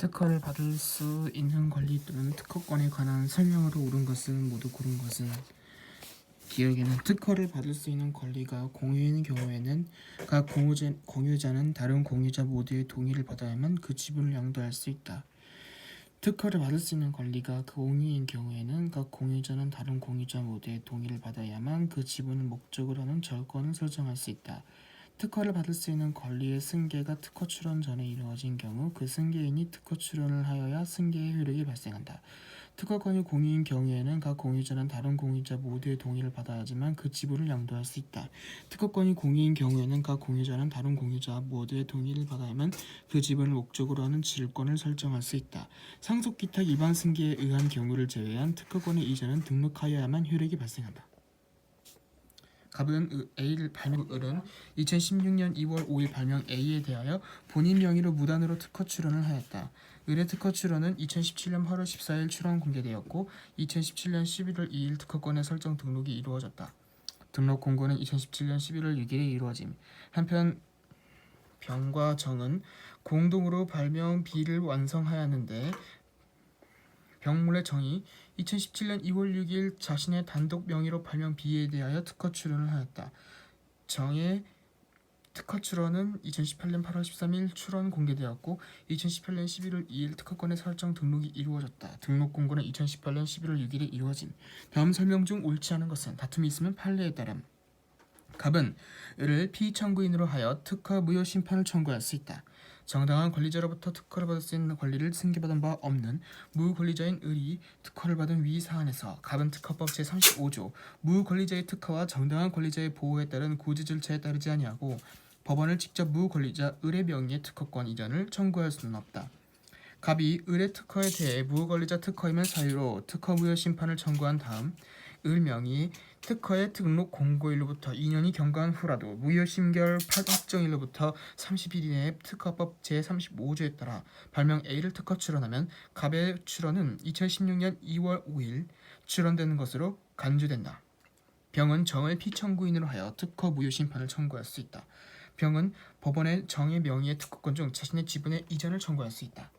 특허를 받을 수 있는 권리 또는 특허권에 관한 설명으로 옳은 것은 모두 고른 것은 기억에는 특허를 받을 수 있는 권리가 공유인 경우에는 각 공유자, 공유자는 다른 공유자 모두의 동의를 받아야만 그 지분을 양도할 수 있다. 특허를 받을 수 있는 권리가 공유인 경우에는 각 공유자는 다른 공유자 모두의 동의를 받아야만 그 지분을 목적으로 하는 절권을 설정할 수 있다. 특허를 받을 수 있는 권리의 승계가 특허 출원 전에 이루어진 경우 그 승계인이 특허 출원을 하여야 승계의 효력이 발생한다. 특허권이 공유인 경우에는 각 공유자는 다른 공유자 모두의 동의를 받아야지만 그 지분을 양도할 수 있다. 특허권이 공유인 경우에는 각 공유자는 다른 공유자 모두의 동의를 받아야만 그 지분을 목적으로 하는 질권을 설정할 수 있다. 상속 기타 일반 승계에 의한 경우를 제외한 특허권의 이전은 등록하여야만 효력이 발생한다. 갑은 A를 발명 을은 2016년 2월 5일 발명 A에 대하여 본인 명의로 무단으로 특허 출원을 하였다. 을의 특허 출원은 2017년 8월 14일 출원 공개되었고 2017년 11월 2일 특허권의 설정 등록이 이루어졌다. 등록 공고는 2017년 11월 6일에 이루어짐. 한편 병과 정은 공동으로 발명 B를 완성하였는데 병물의 정이 2017년 2월 6일 자신의 단독 명의로 발명 B에 대하여 특허 출원을 하였다. 정의 특허 출원은 2018년 8월 13일 출원 공개되었고 2018년 11월 2일 특허권의 설정 등록이 이루어졌다. 등록 공고는 2018년 11월 6일에 이루어짐. 다음 설명 중 옳지 않은 것은 다툼이 있으면 판례에 따름. 갑은 을을 피청구인으로 하여 특허 무효 심판을 청구할 수 있다. 정당한 권리자로부터 특허를 받을 수 있는 권리를 승계받은 바 없는 무권리자인 을이 특허를 받은 위 사안에서 갑은 특허법 제35조 무권리자의 특허와 정당한 권리자의 보호에 따른 고지 절차에 따르지 아니하고 법원을 직접 무권리자 을의 명의의 특허권 이전을 청구할 수는 없다. 갑이 을의 특허에 대해 무권리자 특허임을 사유로 특허 무효 심판을 청구한 다음 을 명의 특허의 등록 공고일로부터 2년이 경과한 후라도 무효 심결 확정일로부터 30일 이내에 특허법 제35조에 따라 발명 A를 특허 출원하면 갑의 출원은 2016년 2월 5일 출원되는 것으로 간주된다. 병은 정을 피청구인으로 하여 특허 무효 심판을 청구할 수 있다. 병은 법원의 정의 명의의 특허권 중 자신의 지분의 이전을 청구할 수 있다.